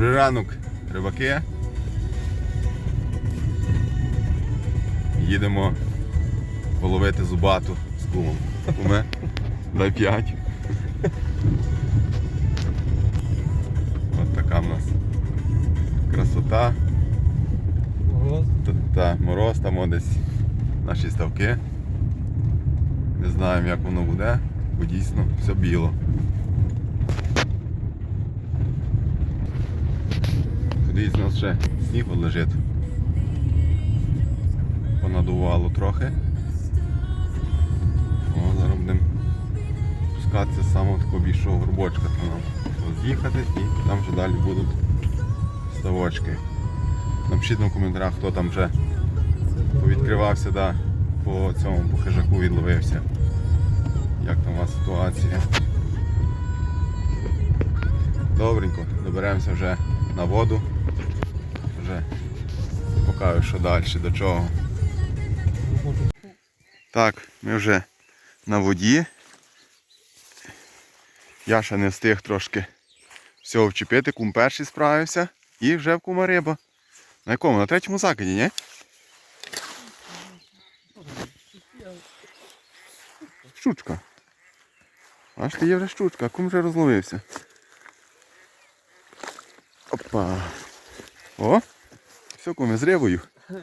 Добрий ранок, рибаки. Їдемо половити зубату з кумом. Куме, дай п'ять. От така в нас красота. Та, та мороз там десь наші ставки. Не знаємо як воно буде, бо дійсно все біло. Кудись у нас ще сніг лежить. Понадувало трохи. О, зараз будемо спускатися з самого такого більшого горбочка. Там нам з'їхати і там вже далі будуть ставочки. Напишіть в коментарях, хто там вже відкривався да, по цьому по хижаку відловився. Як там у вас ситуація? Добренько, доберемося вже на воду. Покажу, що далі, до чого. Так, ми вже на воді. Я ще не встиг трошки всього вчепити, кум перший справився і вже в кума риба. На якому? На третьому закиді, ні? Щучка. Бачите, є вже щучка, кум вже розловився. Опа. О! Все, куме, з рибою.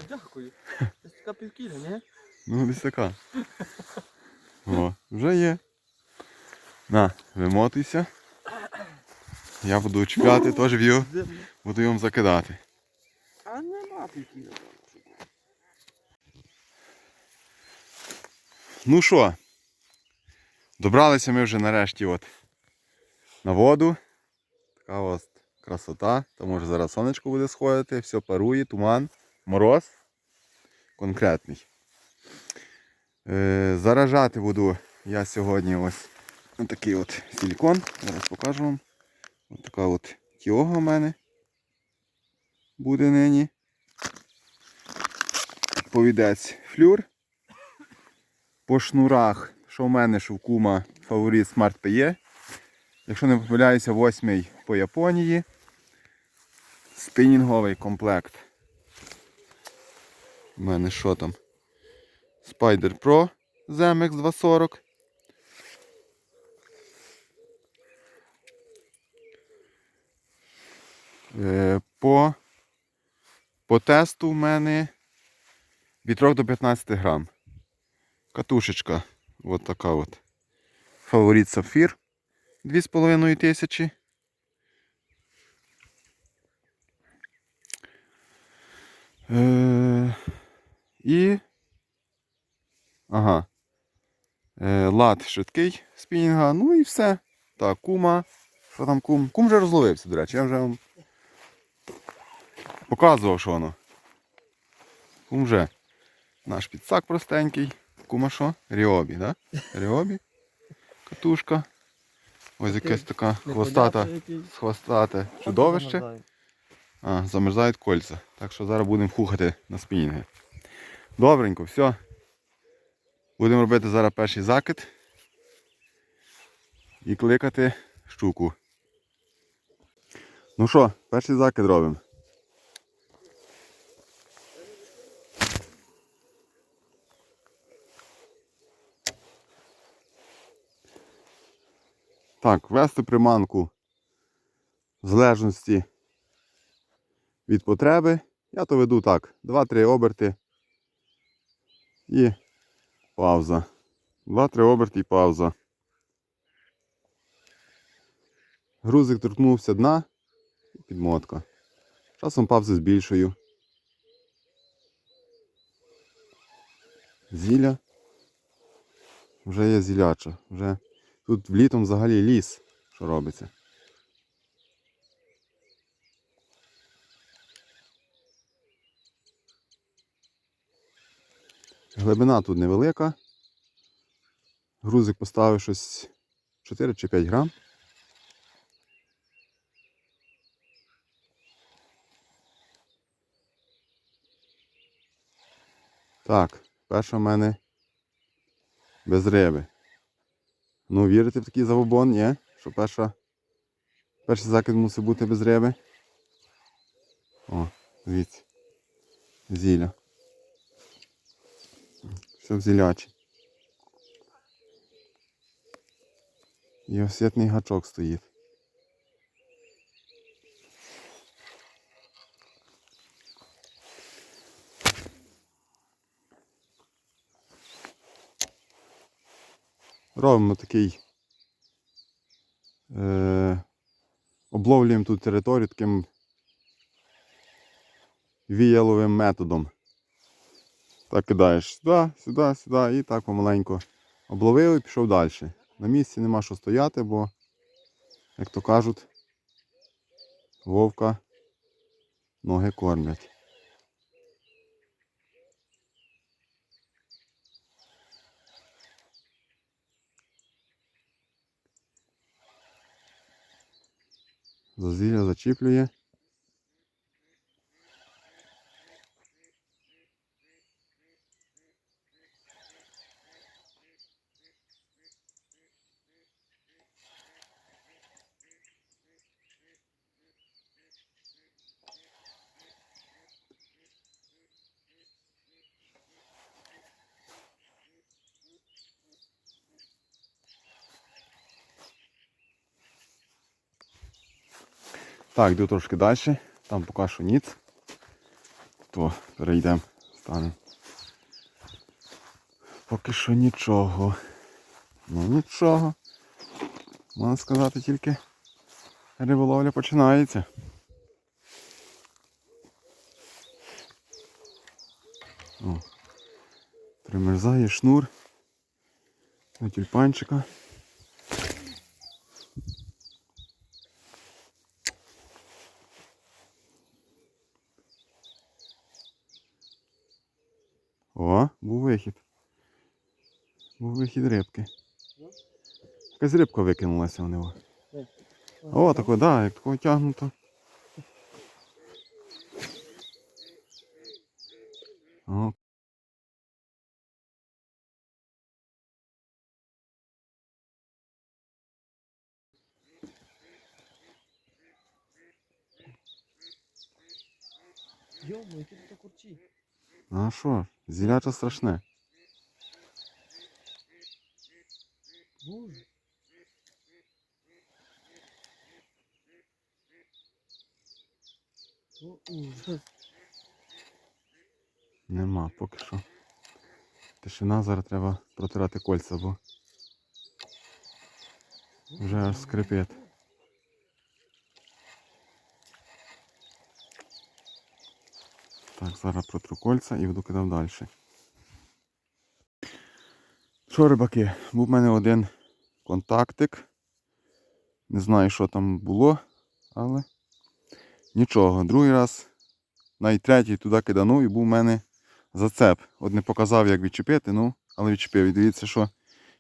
Дякую. Це така півкіля, ні? Ну, десь така. О, вже є. На, вимотуйся. Я буду чіпляти, теж в'ю, буду йому закидати. А нема півкіля. Ну що, добралися ми вже нарешті от на воду. Така ось красота. Там може зараз сонечко буде сходити, все парує, туман, мороз конкретний. Е, заражати буду я сьогодні ось на такий от силікон. Зараз покажу вам. Ось така от тіога в мене буде нині. Повідець флюр. По шнурах, що в мене, що в кума фаворит Smart PE. Якщо не помиляюся, восьмий по Японії. Спінінговий комплект. У мене що там? Spider Pro ZMX 240. Е, По, по тесту в мене від 3 до 15 грам. Катушечка. От така от. Фаворит сапфір. 2,5 Е, і. Ага. Е, лад швидкий спінінга. Ну і все. Так, кума. Що там кум? Кум вже розловився, до речі. Я вже вам показував, що воно. Кум вже. Наш підсак простенький. Кума що? Ріобі, да? Ріобі. Катушка. Ось якась така хвостата, хвостате чудовище. А, замерзають кольця. Так що зараз будемо хухати на спінінги. Добренько, все. Будемо робити зараз перший закид. І кликати щуку. Ну що, перший закид робимо. Так, вести приманку в залежності від потреби. Я то веду так, 2-3 оберти і пауза. 2-3 оберти і пауза. Грузик торкнувся дна і підмотка. Часом паузи збільшую. Зілля. Вже є зіляча. Вже тут влітом взагалі ліс, що робиться. Глибина тут невелика. Грузик поставив щось 4 чи 5 грам. Так, перша в мене без риби. Ну, вірите в такий забобон, ні? Що перша, перший закид мусить бути без риби. О, дивіться. Зілля. Все в зілячі. І освітний гачок стоїть. Робимо такий. Е, обловлюємо тут територію таким віяловим методом. Так кидаєш сюди, сюди, сюди і так помаленьку обловив і пішов далі. На місці нема що стояти, бо, як то кажуть, вовка ноги кормлять. Зазілля зачіплює. Так, йду трошки далі. Там поки що ніц. То перейдемо, станемо. Поки що нічого. Ну нічого. Можна сказати, тільки риболовля починається. Примерзає шнур. До тюльпанчика. О, був вихід. Вихід рибки. Якась рибка викинулася в нього. О, тако, да, як такого тягнуто. О. Йому, яке тут курчі. А що? Зіляча страшне. Боже. О, ужас. Нема поки що. Тишина, зараз треба протирати кольця, бо вже аж скрипить. Так, зараз протру кольця і буду кидав далі. Що, рибаки, був в мене один контактик. Не знаю, що там було, але нічого. Другий раз, навіть третій туди киданув і був в мене зацеп. От не показав, як відчепити, ну, але відчепив. І дивіться, що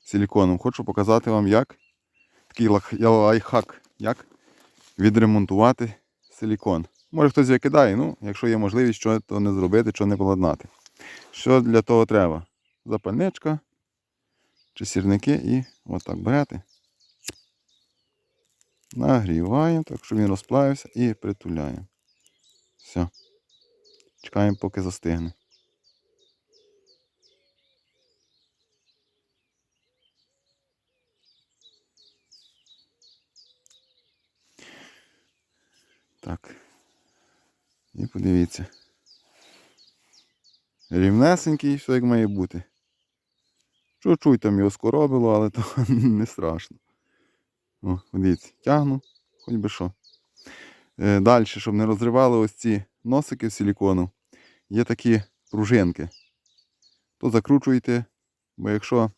силіконом. Хочу показати вам, як такий лайфхак, як відремонтувати силікон. Може хтось викидає, ну, якщо є можливість, що то не зробити, що не поладнати. Що для того треба? Запальничка чи сірники і отак берете. Нагріваємо, так, щоб він розплавився і притуляємо. Все. Чекаємо, поки застигне. Так. І подивіться. Рівнесенький, все як має бути. Чуть-чуть там його скоробило, але то не страшно. О, дивіться, тягну, хоч би що. Е, Далі, щоб не розривали ось ці носики силікону, є такі пружинки. То закручуєте, бо якщо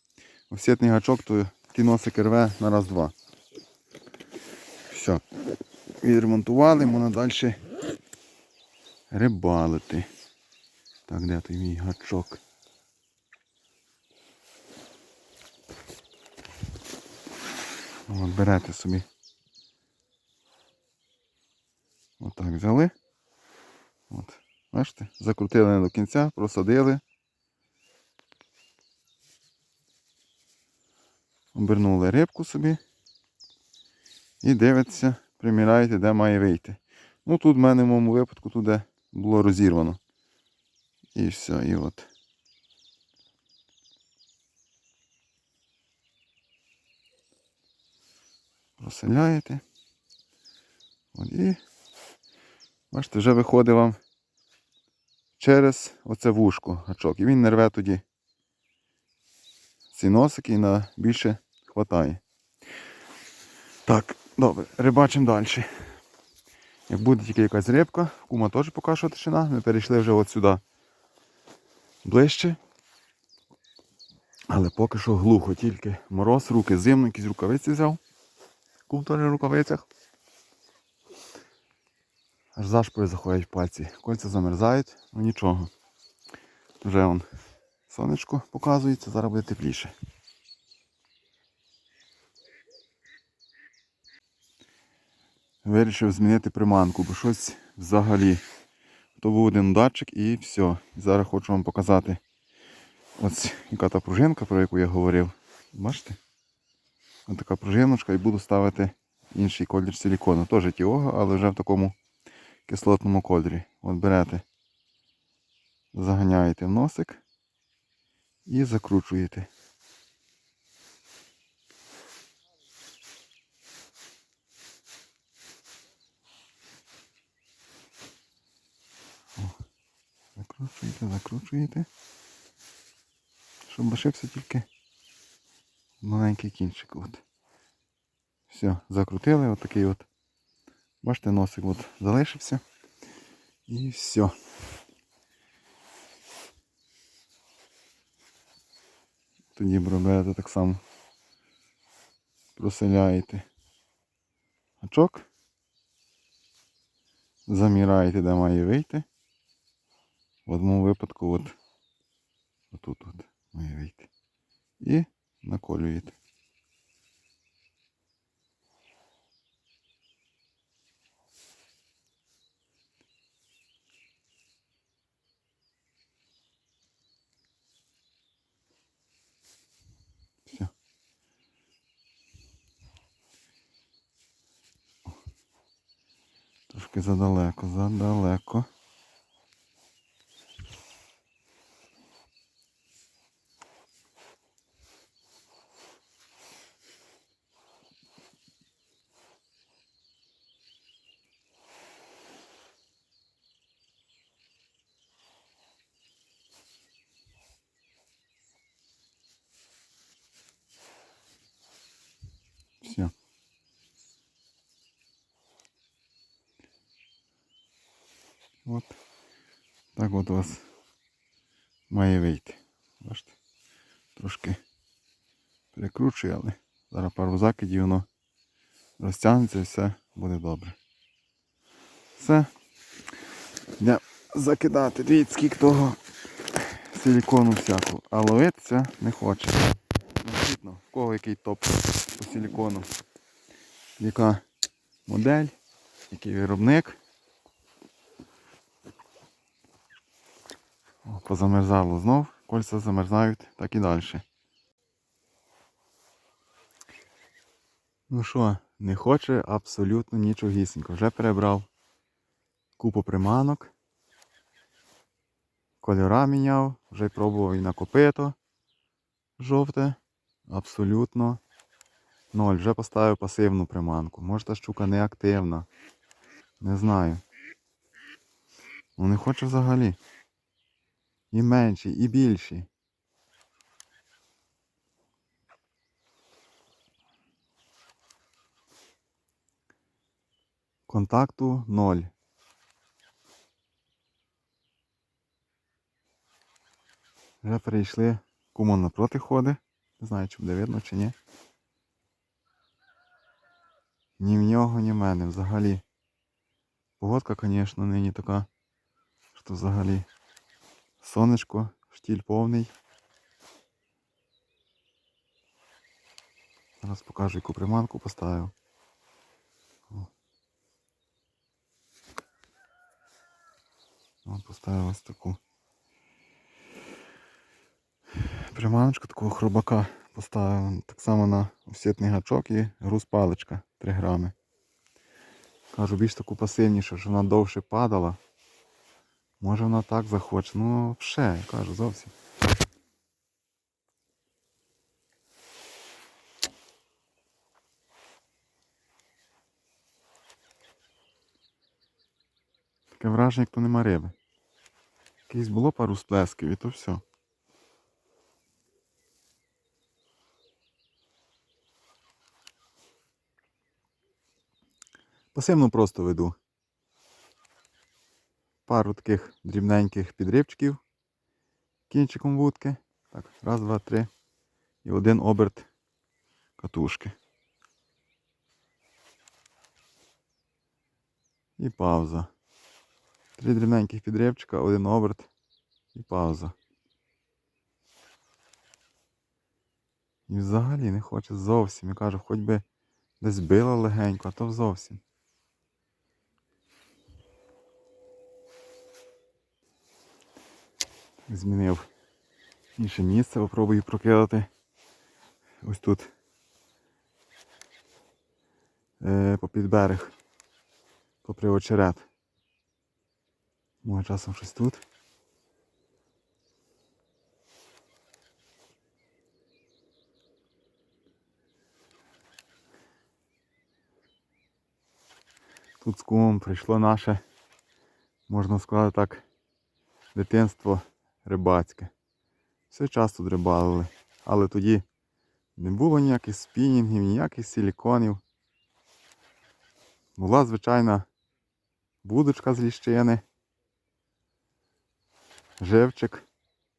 офсетний гачок, то ті носики рве на раз-два. Все. Відремонтували, можна далі рибалити. Так, де той мій гачок? От берете собі. Отак взяли. От. Бачите? Закрутили не до кінця, просадили. Обернули рибку собі. І дивиться, приміряєте, де має вийти. Ну тут в мене в моєму випадку тут де було розірвано. І все, і от. Проселяєте. От і бачите, вже виходить вам через оце вушко гачок. І він не рве тоді ці носики і на більше хватає. Так, добре, рибачимо далі. Як буде тільки якась рибка, кума теж поки тишина, ми перейшли вже от сюди ближче. Але поки що глухо, тільки мороз, руки зимно, якісь рукавиці взяв. Кум теж в рукавицях. Аж зашпори заходять в пальці. Кольця замерзають, ну нічого. Вже вон сонечко показується, зараз буде тепліше. Вирішив змінити приманку, бо щось взагалі. То був один датчик і все. Зараз хочу вам показати ось яка та пружинка, про яку я говорив. Бачите? Ось така пружиночка і буду ставити інший колір силікону. Теж тіого, але вже в такому кислотному кольорі. От берете, заганяєте в носик і закручуєте. Закручуєте, закручуєте. Щоб лишився тільки маленький кінчик. От. Все, закрутили, от такий от. Бачите, носик от залишився. І все. Тоді берете так само. Проселяєте гачок. Заміраєте, де має вийти. В одному випадку от отут от має вийти. І наколюєте. Трошки задалеко, задалеко. Все. От. Так от у вас має вийти. Бачите? Трошки перекручую, але зараз пару закидів воно розтягнеться і все буде добре. Все. Йдемо закидати. Дивіться, скільки того силікону всякого. А ловитися не хоче. Ну, видно, в кого який топ по силікону. Яка модель, який виробник. Позамерзало знов, кольця замерзають, так і далі. Ну що, не хоче абсолютно нічогісінько. Вже перебрав купу приманок. Кольора міняв, вже пробував і на копито жовте. Абсолютно ноль. Вже поставив пасивну приманку. Може та щука не активна. Не знаю. Ну не хоче взагалі. І менші, і більші. Контакту ноль. Вже перейшли. Кумон напроти ходить. Не знаю, чи буде видно, чи ні. Ні в нього, ні в мене взагалі. Погодка, звісно, нині така, що взагалі сонечко, штіль повний. Зараз покажу, яку приманку поставив. Поставив ось таку. Приманочку такого хробака поставив так само на офсетний гачок і груз паличка 3 грами. Кажу, більш таку пасивнішу, щоб вона довше падала. Може вона так захоче. Ну, ще, я кажу, зовсім. Таке враження, як то нема риби. Якийсь було пару сплесків і то все. Пасивно просто веду. Пару таких дрібненьких підрибчиків кінчиком вудки. Так, раз, два, три. І один оберт катушки. І пауза. Три дрібненьких підрибчика, один оберт і пауза. І взагалі не хоче зовсім. Я кажу, хоч би десь била легенько, а то зовсім. Змінив інше місце, попробую прокидати. Ось тут. Е, попід берег. Попри очерет. Може часом щось тут. Тут з кумом прийшло наше, можна сказати так, дитинство рибацьке. Все час тут рибалили. Але тоді не було ніяких спінінгів, ніяких силіконів. Була звичайна будочка з ліщини, живчик,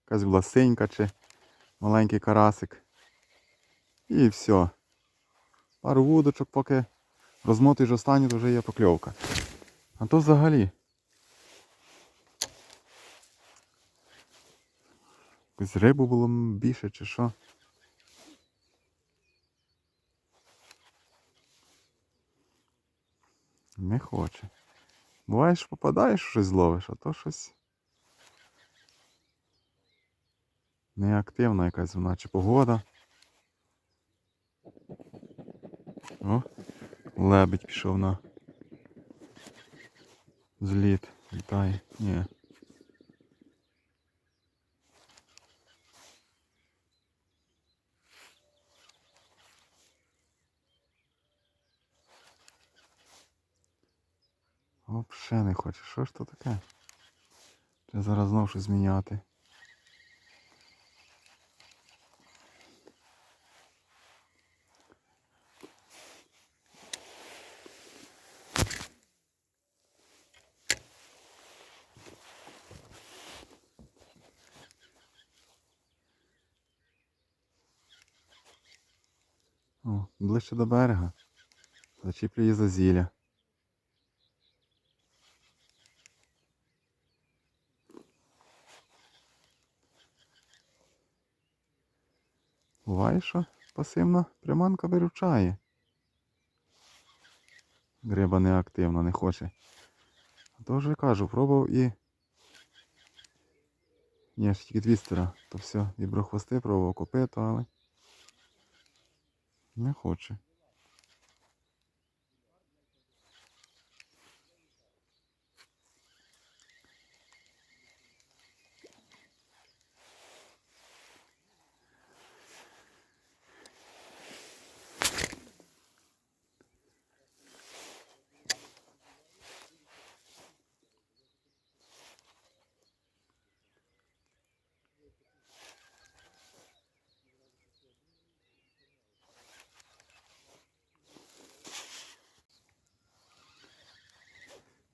якась була синька чи маленький карасик. І все. Пару вудочок, поки розмотуєш останню, то вже є покльовка. А то взагалі. Якусь рибу було більше чи що. Не хоче. Буває, що попадаєш, щось зловиш, а то щось. Неактивна якась вона, чи погода. О, лебедь пішов на зліт. Літає. Ні. Вообще не хоче. Що ж то таке? Треба зараз знову щось зміняти. О, ближче до берега. Зачіплює зазілля. Буває, що пасивна приманка виручає. Гриба неактивно, не хоче. То вже кажу, пробував і. Ні, ж тільки твістера. То все, віброхвости пробував копито, але. Не хоче.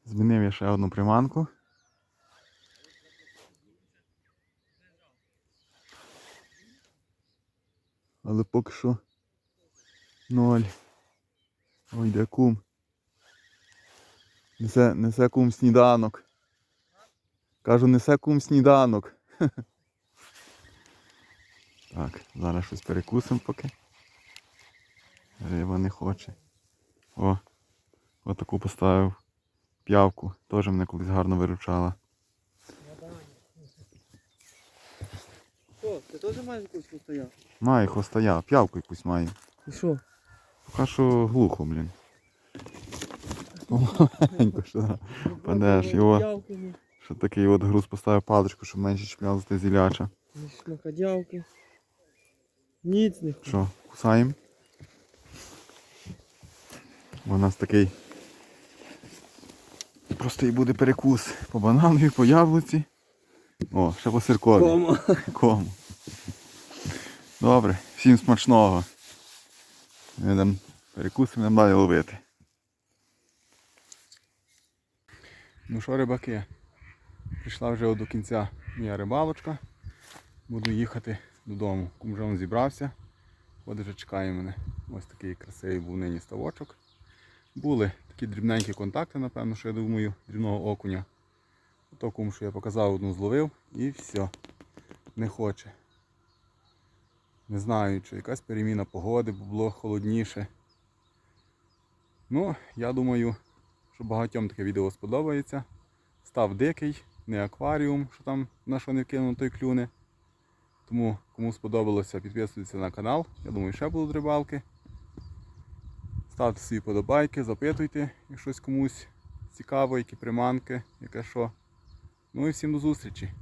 Змінив я ще одну приманку. Але поки що ноль. Ой, де кум. Несе, несе кум сніданок. Кажу, несе кум сніданок. Так, зараз щось перекусимо поки. Риба не хоче. О, отаку поставив п'явку. Теж мене колись гарно виручала. Що, ти теж маєш якусь постояв? Має хвостая, п'явку якусь має. І що? Поки що глухо, блін. Помаленько, що. Падеш, його. Що такий от груз поставив паличку, щоб менше чіплялося те зіляча. Шмакодявки. Ніц не. Що, кусаємо? У нас такий простий буде перекус по бананові, по яблуці. О, ще по сиркові. Кома. Кому? Добре, всім смачного. Ми там перекусимо, нам далі ловити. Ну що, рибаки? Прийшла вже до кінця моя рибалочка. Буду їхати додому. Кум вже зібрався. От вже чекає мене. Ось такий красивий був нині ставочок. Були такі дрібненькі контакти, напевно, що я думаю, дрібного окуня. То кум, що я показав, одну зловив і все. Не хоче. Не знаю, чи якась переміна погоди, бо було холодніше. Ну, я думаю, що багатьом таке відео сподобається. Став дикий, не акваріум, що там на що не вкинув, той клюне. Тому кому сподобалося, підписуйтесь на канал. Я думаю, ще будуть рибалки. Ставте свої подобайки, запитуйте, якщо щось комусь цікаво, які приманки, яке що. Ну і всім до зустрічі!